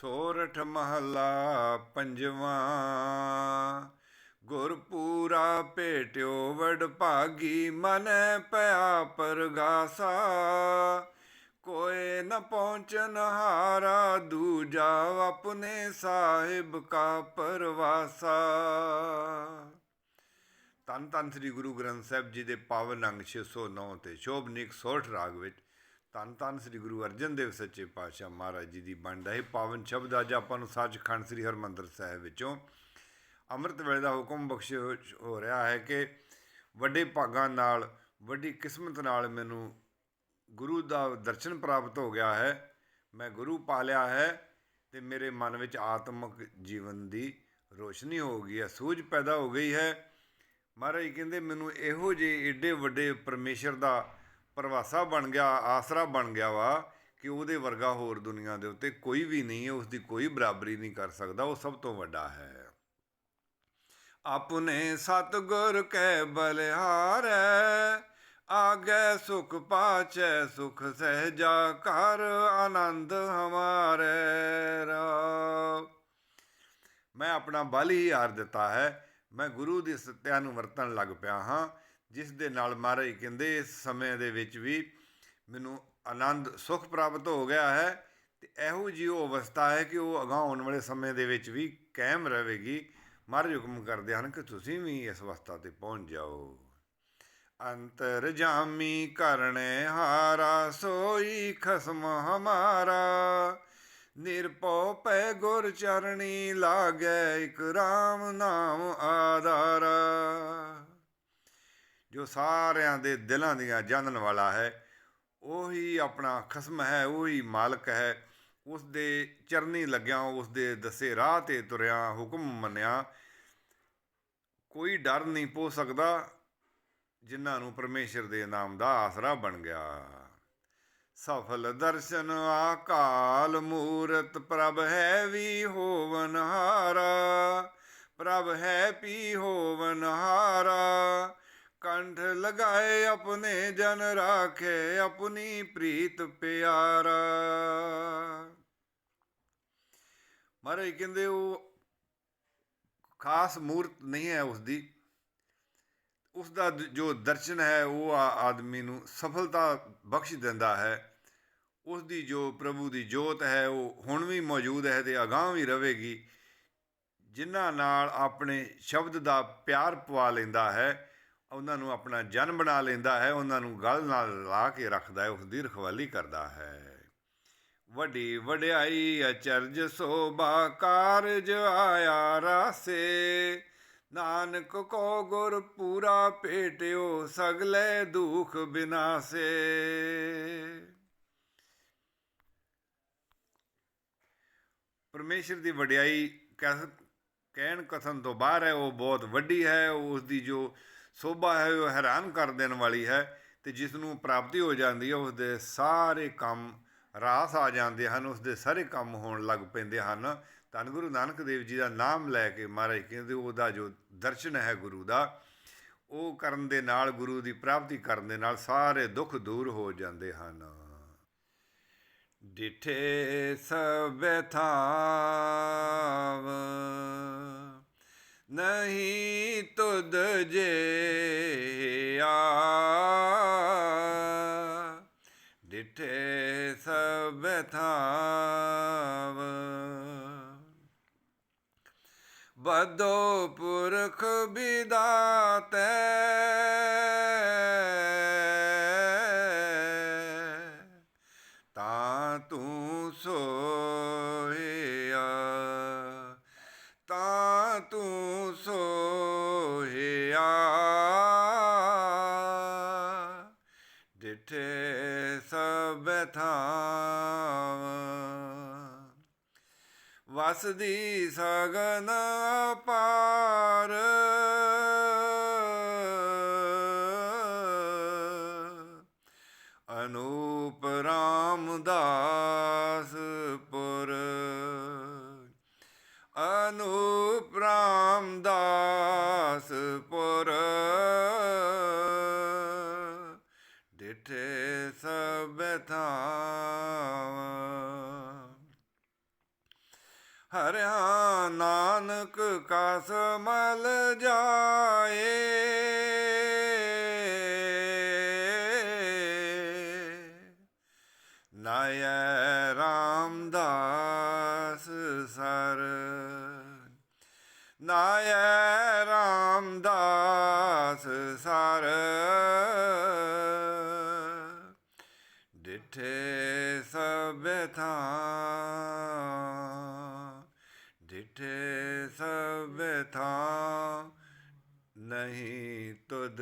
ਸੋਰਠ ਮਹੱਲਾ ਪੰਜਵਾਂ। ਗੁਰਪੂਰਾ ਭੇਟਿਓ ਵਡ ਭਾਗੀ, ਮਨ ਪਿਆ ਪਰਗਾਸਾ ਕੋਏ ਨ ਪਹੁੰਚਨ ਹਾਰਾ, ਦੂਜਾ ਆਪਣੇ ਸਾਹਿਬ ਕਾ ਪਰਵਾਸਾ। ਧੰਨ ਧੰਨ ਸ੍ਰੀ ਗੁਰੂ ਗ੍ਰੰਥ ਸਾਹਿਬ ਜੀ ਦੇ ਪਾਵਨ ਅੰਗ 609 ਤੇ ਸ਼ੋਭਨੀਕ ਸੋਠ ਰਾਗ ਵਿੱਚ ਧੰਨ ਧੰਨ ਸ੍ਰੀ ਗੁਰੂ ਅਰਜਨ ਦੇਵ ਸੱਚੇ ਪਾਤਸ਼ਾਹ ਮਹਾਰਾਜ ਜੀ ਦੀ ਬਣਦਾ ਹੈ। ਪਾਵਨ ਸ਼ਬਦ ਅੱਜ ਆਪਾਂ ਨੂੰ ਸੱਚਖੰਡ ਸ੍ਰੀ ਹਰਮੰਦਰ ਸਾਹਿਬ ਵਿੱਚੋਂ ਅੰਮ੍ਰਿਤ ਵੇਲੇ ਦਾ ਹੁਕਮ ਬਖਸ਼ ਹੋ ਰਿਹਾ ਹੈ ਕਿ ਵੱਡੇ ਭਾਗਾਂ ਨਾਲ, ਵੱਡੀ ਕਿਸਮਤ ਨਾਲ ਮੈਨੂੰ ਗੁਰੂ ਦਾ ਦਰਸ਼ਨ ਪ੍ਰਾਪਤ ਹੋ ਗਿਆ ਹੈ। ਮੈਂ ਗੁਰੂ ਪਾ ਲਿਆ ਹੈ ਤੇ ਮੇਰੇ ਮਨ ਵਿੱਚ ਆਤਮਿਕ ਜੀਵਨ ਦੀ ਰੋਸ਼ਨੀ ਹੋ ਗਈ ਹੈ, ਸੂਝ ਪੈਦਾ ਹੋ ਗਈ ਹੈ। ਮਹਾਰਾਜ ਕਹਿੰਦੇ, ਮੈਨੂੰ ਇਹੋ ਜਿਹੇ ਏਡੇ ਵੱਡੇ ਪਰਮੇਸ਼ਰ ਦਾ ਪਰਵਾਸਾ ਬਣ ਗਿਆ, ਆਸਰਾ ਬਣ ਗਿਆ ਵਾ ਕਿ ਉਹਦੇ ਵਰਗਾ ਹੋਰ ਦੁਨੀਆ ਦੇ ਉੱਤੇ ਕੋਈ ਵੀ ਨਹੀਂ ਹੈ ਉਸ ਦੀ ਕੋਈ ਬਰਾਬਰੀ ਨਹੀਂ ਕਰ ਸਕਦਾ, ਉਹ ਸਭ ਤੋਂ ਵੱਡਾ ਹੈ। ਆਪਣੇ ਸਤਗੁਰ ਕੈ ਬਲਿਹਾਰੈ ਆਗੇ ਸੁਖ ਪਾਚੈ, ਸੁਖ ਸਹਿਜਾ ਕਰ ਆਨੰਦ ਹਮਾਰੇ ਰਾ ਮੈਂ ਆਪਣਾ ਬਲ ਹੀ ਹਾਰ ਦਿੱਤਾ ਹੈ, ਮੈਂ ਗੁਰੂ ਦੀ ਸਤਿਆ ਨੂੰ ਵਰਤਣ ਲੱਗ ਪਿਆ ਹਾਂ। ਜਿਸ ਦੇ ਨਾਲ ਮਹਾਰਾਜ ਕਹਿੰਦੇ ਇਸ ਸਮੇਂ ਦੇ ਵਿੱਚ ਵੀ ਮੈਨੂੰ ਆਨੰਦ, ਸੁਖ ਪ੍ਰਾਪਤ ਹੋ ਗਿਆ ਹੈ ਤੇ ਇਹੋ ਜਿਹੀ ਉਹ ਅਵਸਥਾ ਹੈ ਕਿ ਉਹ ਅਗਾਂਹ ਆਉਣ ਵਾਲੇ ਸਮੇਂ ਦੇ ਵਿੱਚ ਵੀ ਕਾਇਮ ਰਹੇਗੀ। ਮਹਾਰਾਜ ਹੁਕਮ ਕਰਦੇ ਹਨ ਕਿ ਤੁਸੀਂ ਵੀ ਇਸ ਅਵਸਥਾ ਤੇ ਪਹੁੰਚ ਜਾਓ। ਅੰਤਰ ਜਾਮੀ ਕਰਨੇ ਹਾਰਾ, ਸੋਈ ਖਸਮ ਹਮਾਰਾ। ਨਿਰਪਉ ਪੈ ਗੁਰ ਚਰਣੀ ਲਾਗੈ, ਇਕ ਰਾਮ ਨਾਮ ਆਧਾਰਾ। ਜੋ ਸਾਰਿਆਂ ਦੇ ਦਿਲਾਂ ਦੀਆਂ ਜਾਣਨ ਵਾਲਾ ਹੈ, ਉਹੀ ਆਪਣਾ ਖਸਮ ਹੈ, ਉਹੀ ਮਾਲਕ ਹੈ। ਉਸ ਦੇ ਚਰਨੀ ਲੱਗਿਆ ਉਸ ਦੇ ਦੱਸੇ ਰਾਹ ਤੇ ਤੁਰਿਆ ਹੁਕਮ ਮੰਨਿਆ, ਕੋਈ ਡਰ ਨਹੀਂ ਪੋ ਸਕਦਾ, ਜਿਨ੍ਹਾਂ ਨੂੰ ਪਰਮੇਸ਼ਰ ਦੇ ਨਾਮ ਦਾ ਆਸਰਾ ਬਣ ਗਿਆ। ਸਫਲ ਦਰਸ਼ਨ ਆਕਾਲ ਮੂਰਤ, ਪ੍ਰਭ ਹੈ ਵੀ ਹੋਵਨਹਾਰਾ, ਪ੍ਰਭ ਹੈ ਪੀ ਹੋਵਨਹਾਰਾ। ਕੰਠ ਲਗਾਏ ਆਪਣੇ ਜਨ ਰਾਖੇ ਆਪਣੀ ਪ੍ਰੀਤ ਪਿਆਰਾ। ਮਹਾਰਾਜ ਕਹਿੰਦੇ ਉਹ ਖਾਸ ਮੂਰਤ ਨਹੀਂ ਹੈ ਉਸ ਦੀ ਉਸ ਦਾ, ਜੋ ਦਰਸ਼ਨ ਹੈ ਉਹ ਆਦਮੀ ਨੂੰ ਸਫਲਤਾ ਬਖਸ਼ ਦਿੰਦਾ ਹੈ। ਉਸ ਦੀ ਜੋ ਪ੍ਰਭੂ ਦੀ ਜੋਤ ਹੈ ਉਹ ਹੁਣ ਵੀ ਮੌਜੂਦ ਹੈ ਤੇ ਅਗਾਂਹ ਵੀ ਰਹੇਗੀ। ਜਿਨ੍ਹਾਂ ਨਾਲ ਆਪਣੇ ਸ਼ਬਦ ਦਾ ਪਿਆਰ ਪਵਾ ਲੈਂਦਾ ਹੈ ਉਹਨਾਂ ਨੂੰ ਆਪਣਾ ਜਨ ਬਣਾ ਲੈਂਦਾ ਹੈ, ਉਹਨਾਂ ਨੂੰ ਗਲ ਨਾਲ ਲਾ ਕੇ ਰੱਖਦਾ ਹੈ ਉਸ ਦੀ ਰਖਵਾਲੀ ਕਰਦਾ ਹੈ। ਵੱਡੀ ਵਡਿਆਈ ਅਚਰਜ ਸੋਭਾ ਕਾਰਜ ਆਇਆ ਰਾਸੇ, ਨਾਨਕ ਕੋ ਗੁਰ ਪੂਰਾ ਭੇਟਿਓ ਸਗਲੇ ਦੁਖ ਬਿਨਾਸੇ। ਪਰਮੇਸ਼ਰ ਦੀ ਵਡਿਆਈ ਕਹਿ- ਕਹਿਣ ਕਥਨ ਤੋਂ ਬਾਹਰ ਹੈ, ਉਹ ਬਹੁਤ ਵੱਡੀ ਹੈ ਉਸ ਦੀ ਜੋ ਸੋਭਾ ਹੈ, ਉਹ ਹੈਰਾਨ ਕਰ ਦੇਣ ਵਾਲੀ ਹੈ ਤੇ ਜਿਸ ਨੂੰ ਪ੍ਰਾਪਤੀ ਹੋ ਜਾਂਦੀ ਹੈ ਉਸ ਦੇ ਸਾਰੇ ਕੰਮ ਰਾਸ ਆ ਜਾਂਦੇ ਹਨ ਉਸ ਦੇ ਸਾਰੇ ਕੰਮ ਹੋਣ ਲੱਗ ਪੈਂਦੇ ਹਨ। ਧੰਨ ਗੁਰੂ ਨਾਨਕ ਦੇਵ ਜੀ ਦਾ ਨਾਮ ਲੈ ਕੇ ਮਹਾਰਾਜ ਕਹਿੰਦੇ, ਉਹਦਾ ਜੋ ਦਰਸ਼ਨ ਹੈ ਗੁਰੂ ਦਾ, ਉਹ ਕਰਨ ਦੇ ਨਾਲ, ਗੁਰੂ ਦੀ ਪ੍ਰਾਪਤੀ ਕਰਨ ਦੇ ਨਾਲ ਸਾਰੇ ਦੁੱਖ ਦੂਰ ਹੋ ਜਾਂਦੇ ਹਨ। ਡਿਠੇ ਸਭੇ ਥਾਵ ਨਹੀਂ ਤੁਧ ਜੇ ਆ। ਡਿਠੇ ਸਭੇ ਥਾਵ। ਬਦੋ ਪੁਰਖ ਬਿਦਾਤੈ ਸਭ ਥਾਵ। ਵਸਦੀ ਸਗਨ ਪਾਰ ਅਨੂਪ ਰਾਮਦਾਸ ਪੁਰ। ਅਨੂਪ ਰਾਮਦਾਸ ਪੁਰ। ਹਰਿਆ ਨਾਨਕ ਕਸ ਮਲ ਜਾਏ। ਨਾਇ ਰਾਮਦਾਸ ਸਰ। ਨਾਇ ਰਾਮਦਾਸ ਸਰ। ਡਿਠੇ ਸਭੇ ਥਾਂ ਨਹੀਂ ਤੁਧ